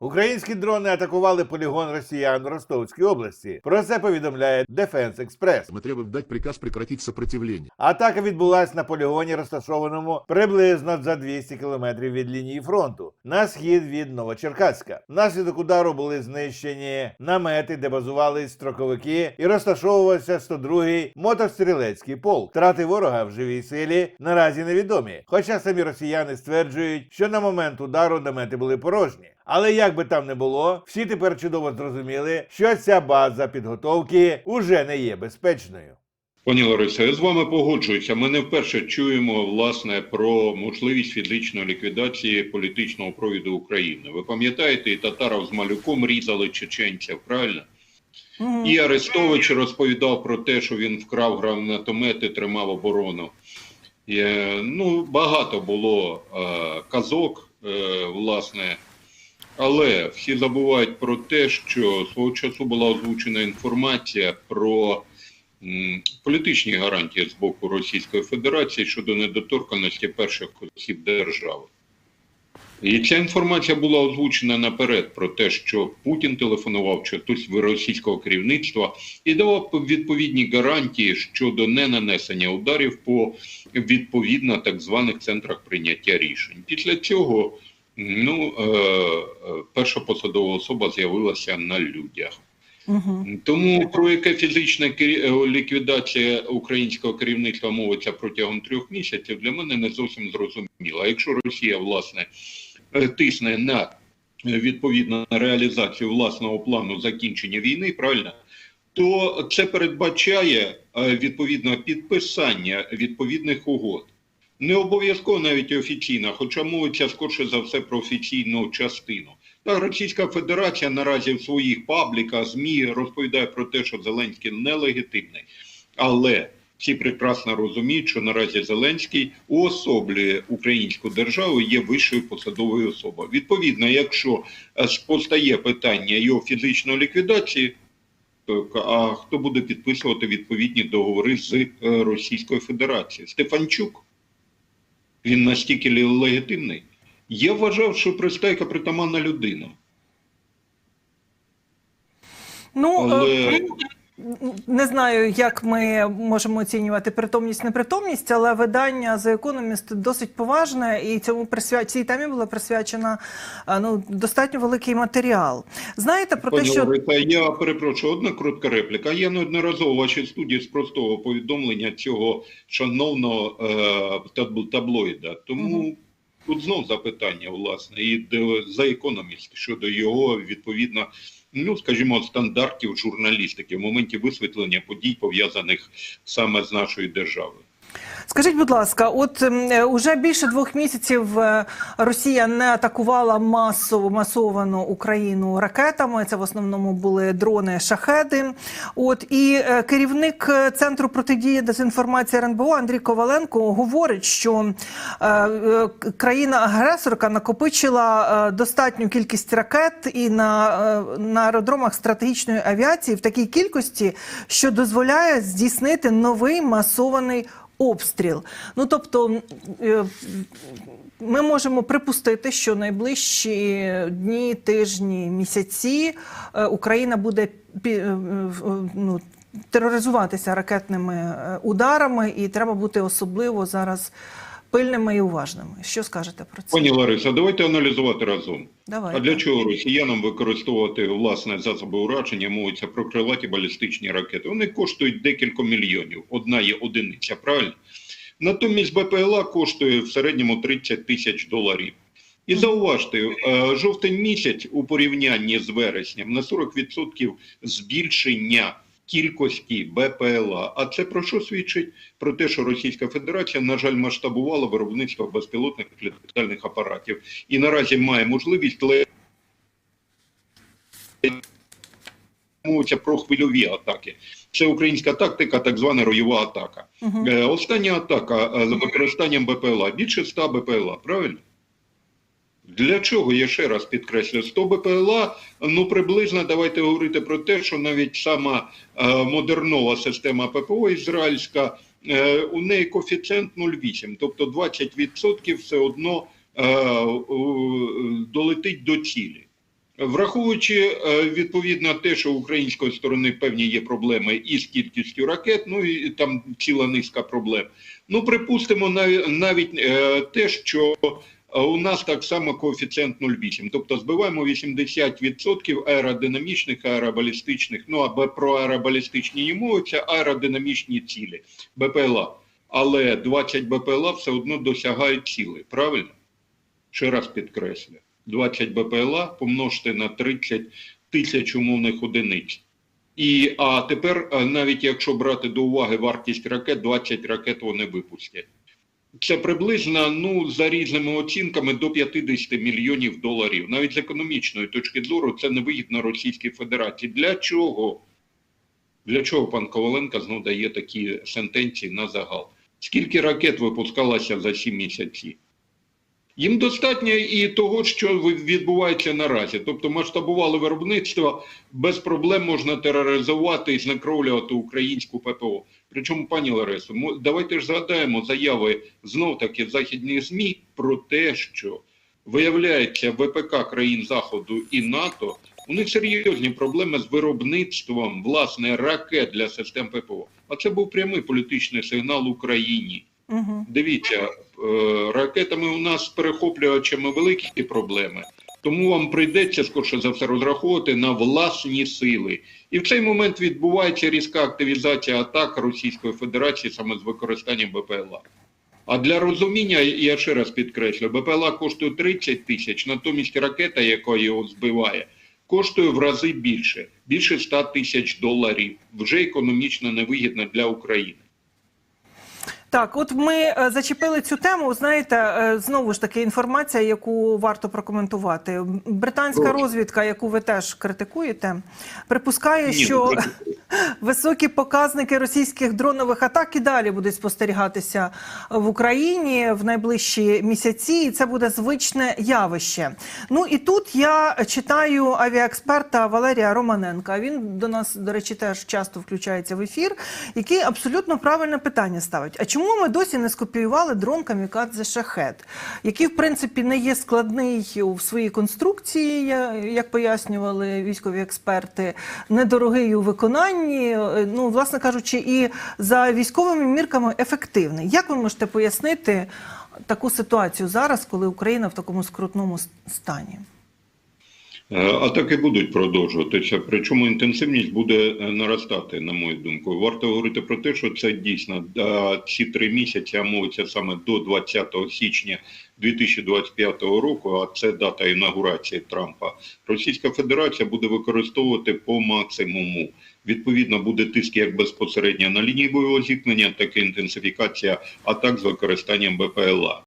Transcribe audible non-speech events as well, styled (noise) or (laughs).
Українські дрони атакували полігон росіян в Ростовській області. Про це повідомляє Defense Express. Мы требуем дать приказ прекратить сопротивление. Атака відбулась на полігоні, розташованому приблизно за 200 кілометрів від лінії фронту на схід від Новочеркаська. Внаслідок удару були знищені намети, де базувались строковики, і розташовувався 102-й мотострілецький полк. Втрати ворога в живій силі наразі невідомі. Хоча самі росіяни стверджують, що на момент удару намети були порожні. Але як би там не було, всі тепер чудово зрозуміли, що ця база підготовки уже не є безпечною. Пані Лариса, я з вами погоджуюся. Ми не вперше чуємо власне про можливість фізичної ліквідації політичного провіду України. Ви пам'ятаєте, і Татаров з Малюком різали чеченців, правильно? І Арестович розповідав про те, що він вкрав гранатомети, тримав оборону. Е, ну, багато було е, казок, е, власне. Але всі забувають про те, що свого часу була озвучена інформація про політичні гарантії з боку Російської Федерації щодо недоторканості перших осіб держави. І ця інформація була озвучена наперед про те, що Путін телефонував чи хтось російського керівництва і давав відповідні гарантії щодо ненанесення ударів по відповідно так званих центрах прийняття рішень. Після цього ну, е, е, перша посадова особа з'явилася на людях. Угу. Тому про яке фізична е, ліквідація українського керівництва мовиться протягом трьох місяців, для мене не зовсім зрозуміло. Якщо Росія власне тисне на відповідно на реалізацію власного плану закінчення війни, правильно, то це передбачає відповідно підписання відповідних угод. Не обов'язково навіть офіційна, хоча мовиться скорше за все про офіційну частину. Та Російська Федерація наразі в своїх пабліках, ЗМІ розповідає про те, що Зеленський нелегітимний. Але всі прекрасно розуміють, що наразі Зеленський уособлює українську державу, є вищою посадовою особою. Відповідно, якщо е, постає питання його фізичної ліквідації, то а хто буде підписувати відповідні договори з е, Російською Федерацією? Стефанчук? Він настільки легітимний. Я вважав, що Пристайка притаманна людина. Ну, Але е, не знаю, як ми можемо оцінювати притомність, непритомність, але видання The Economist досить поважне, і цьому присвя... цій темі була присвячена е, ну, достатньо великий матеріал. Знаєте про те, що Лариса, я перепрошую, одна коротка репліка. Я неодноразово в вашій студії спростовував повідомлення цього шановного е, таблоїда. Тому Мгм. тут знов запитання, власне, і за економіст щодо його відповідно. Ну, скажімо, стандартів журналістики в моменті висвітлення подій, пов'язаних саме з нашою державою. Скажіть, будь ласка, от ем, е, уже більше двох місяців е, Росія не атакувала масово масовану Україну ракетами. Це в основному були дрони шахеди. От і е, керівник центру протидії дезінформації РНБО Андрій Коваленко говорить, що країна-агресорка накопичила достатню кількість ракет і на, на аеродромах стратегічної авіації в такій кількості, що дозволяє здійснити новий масований обстріл. Ну тобто е, ми можемо припустити, що найближчі дні, тижні, місяці е, Україна буде е, ну, тероризуватися ракетними ударами, і треба бути особливо зараз пильними і уважними. Що скажете про це? Пані Лариса, давайте аналізувати разом. Давайте. А для чого росіянам використовувати власне засоби ураження? Мовиться про крилаті балістичні ракети. Вони коштують декілька мільйонів. Одна є одиниця, правильно? Натомість БПЛА коштує в середньому 30 тисяч доларів. І зауважте, е, жовтень місяць у порівнянні з вереснем на 40% збільшення кількості БПЛА. А це про що свідчить? Про те, що Російська Федерація, на жаль, масштабувала виробництво безпілотних літальних апаратів і наразі має можливість мовиться про хвильові атаки. Це українська тактика, так звана ройова атака. Е, Остання атака е, з використанням БПЛА більше 100 БПЛА, правильно? Для чого я ще раз підкреслю, 100 БПЛА, ну приблизно давайте говорити про те, що навіть сама е, модернова система ППО ізраїльська, е, у неї коефіцієнт 0,8, тобто 20% все одно е, у- долетить до цілі. Враховуючи е, відповідно те, що української сторони певні є проблеми із кількістю ракет, ну і там ціла низка проблем. Ну, припустимо нав- навіть е, те, що е, у нас так само коефіцієнт 0,8, тобто збиваємо 80% аеродинамічних, аеробалістичних, ну або про аеробалістичні не мовиться, аеродинамічні цілі БПЛА. Але 20 БПЛА все одно досягають цілей, правильно? Ще раз підкреслю. 20 БПЛА помножте на 30 тисяч умовних одиниць. І, а тепер, навіть якщо брати до уваги вартість ракет, 20 ракет вони випустять. Це приблизно, ну, за різними оцінками, до 50 мільйонів доларів. Навіть з економічної точки зору це невигідно Російській Федерації. Для чого? Для чого пан Коваленко знову дає такі сентенції на загал? Скільки ракет випускалося за 7 місяців? Їм достатньо і того, що відбувається наразі. Тобто масштабували виробництво, без проблем можна тероризувати і знекровлювати українську ППО. Причому, пані Ларисо, давайте ж згадаємо заяви знов-таки західних ЗМІ про те, що виявляється ВПК країн Заходу і НАТО, у них серйозні проблеми з виробництвом власне ракет для систем ППО. А це був прямий політичний сигнал Україні. Угу. Дивіться, ракетами у нас з перехоплювачами великі проблеми. Тому вам прийдеться скорше за все розраховувати на власні сили. І в цей момент відбувається різка активізація атак Російської Федерації саме з використанням БПЛА. А для розуміння, я ще раз підкреслю, БПЛА коштує 30 тисяч, натомість ракета, яка його збиває, коштує в рази більше, більше 100 тисяч доларів. Вже економічно невигідно для України. Так, от ми е, зачепили цю тему. Знаєте, е, знову ж таки інформація, яку варто прокоментувати. Британська розвідка, яку ви теж критикуєте, припускає, що ну, (laughs) високі показники російських дронових атак і далі будуть спостерігатися в Україні в найближчі місяці, і це буде звичне явище. Ну і тут я читаю авіаексперта Валерія Романенка. Він до нас, до речі, теж часто включається в ефір, який абсолютно правильне питання ставить. А чому ми досі не скопіювали дрон Камікадзе Шахет, який в принципі не є складний у своїй конструкції, як пояснювали військові експерти, недорогий у виконанні, е, ну власне кажучи, і за військовими мірками ефективний. Як ви можете пояснити таку ситуацію зараз, коли Україна в такому скрутному с- Е, Атаки будуть продовжуватися, причому інтенсивність буде е, наростати, на мою думку. Варто говорити про те, що це дійсно е, ці три місяці, а мовиться саме до 20 січня 2025 року, а це дата інаугурації Трампа. Російська Федерація буде використовувати по максимуму. Відповідно, буде тиск як безпосередньо на лінії бойового зіткнення, так і інтенсифікація атак з використанням БПЛА.